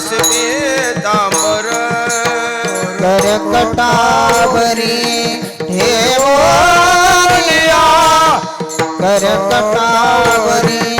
काश्मी दांबर करकटावरी हे करकटावरी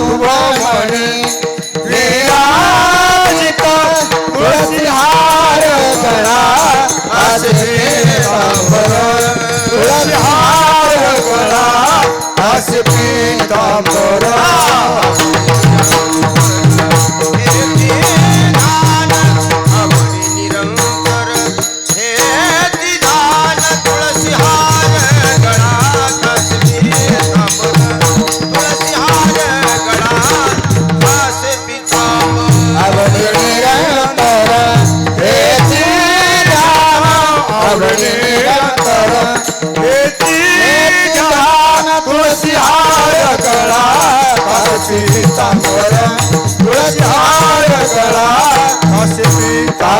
शुभमणी विराजिता तुळसिहार करा आशिषे सांबर तुळसिहार करा आशिषे सांबर অসুবিধা